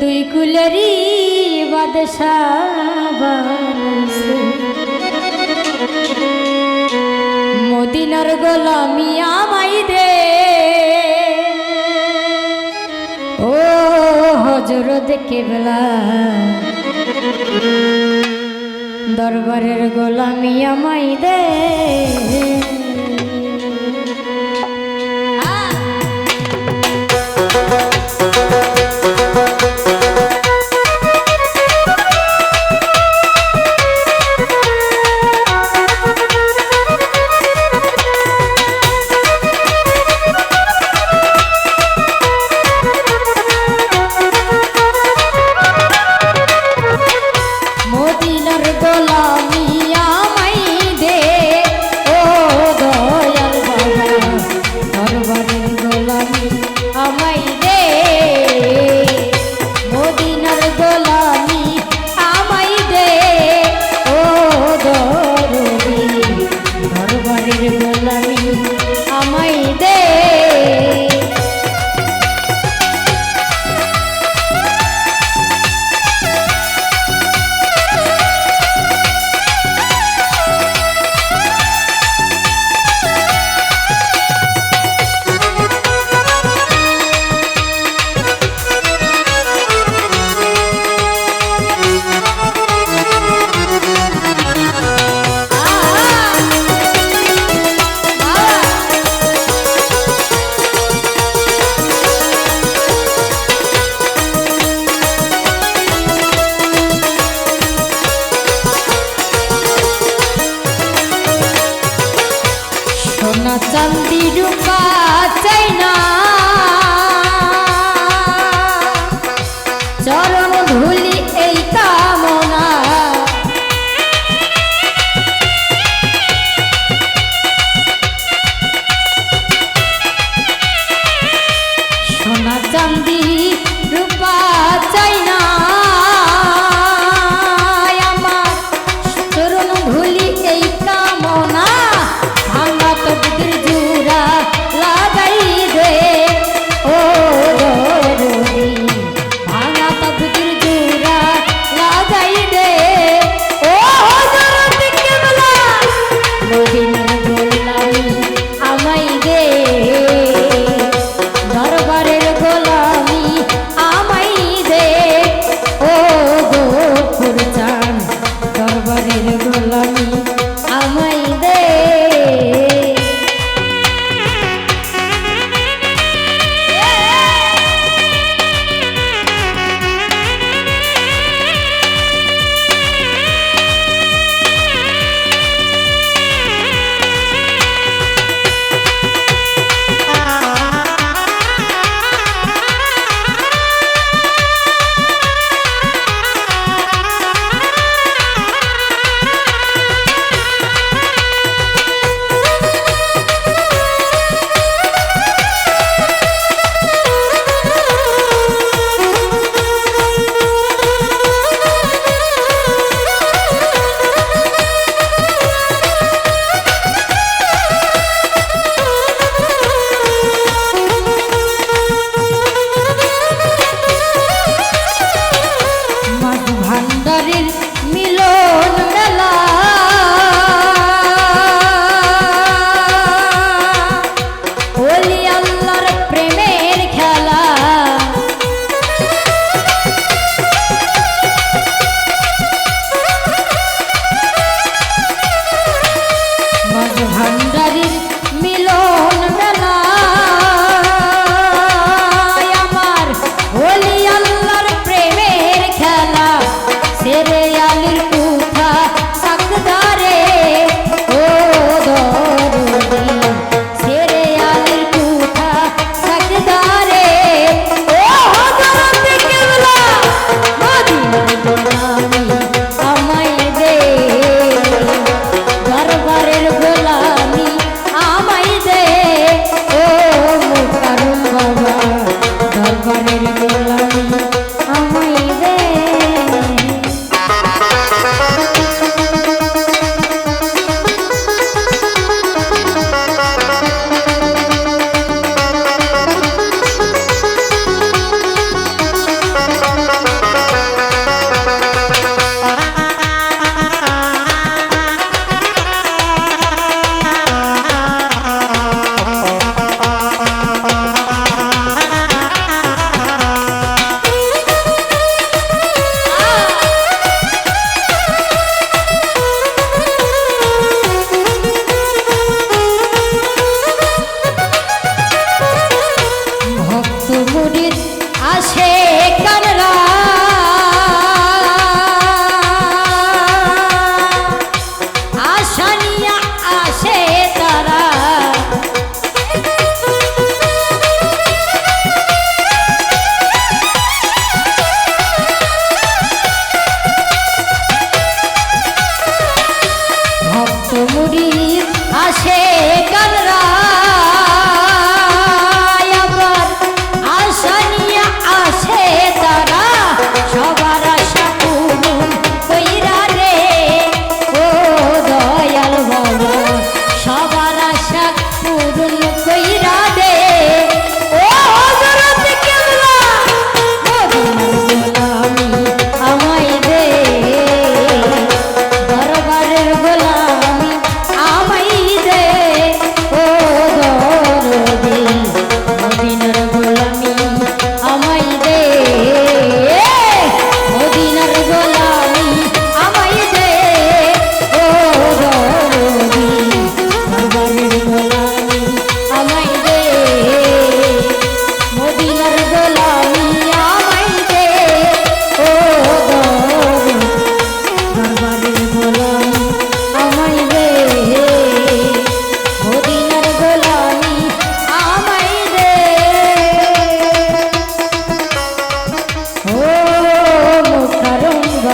দুই কুলারি মদিনার গোলামিয়া মাই দে। ও হজর দেখে বেলা দরবারের গোলামিয়া মাই দে। you were light. সোনা চান্দি রূপা চাই না।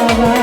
বাবা